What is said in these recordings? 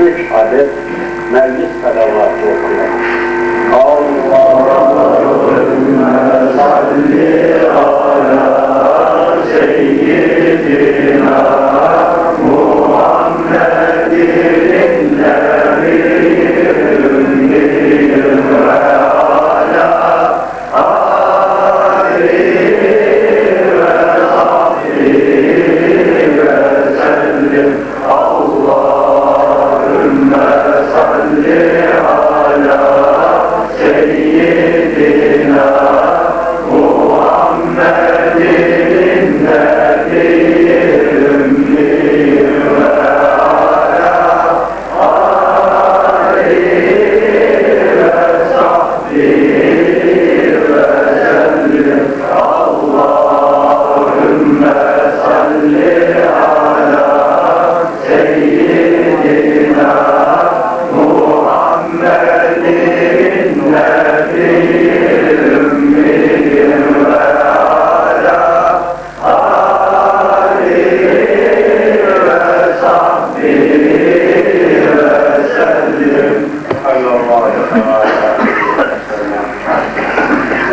üç adet meclis salavatı okuyalım.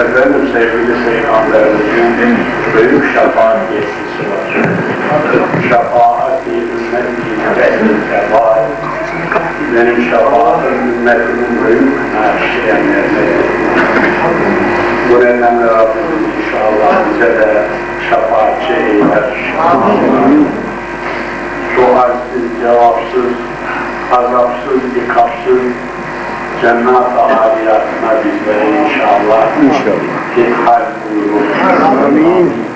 Efendim sevgili Peygamberimizin büyük şefaat yetkisi var. Şefaat-i ümmeti nebehli sefaat. Benim şefaatim ümmetimin büyük naşiyenlerine. Bu nedenle Rabbimiz inşallah bize de şefaatçi eyler. Sualsiz, cevapsız, azapsız, ikapsız, cennet-i aliyatına bizleri inşallah İnşallah. İlhal buyurun. Amin.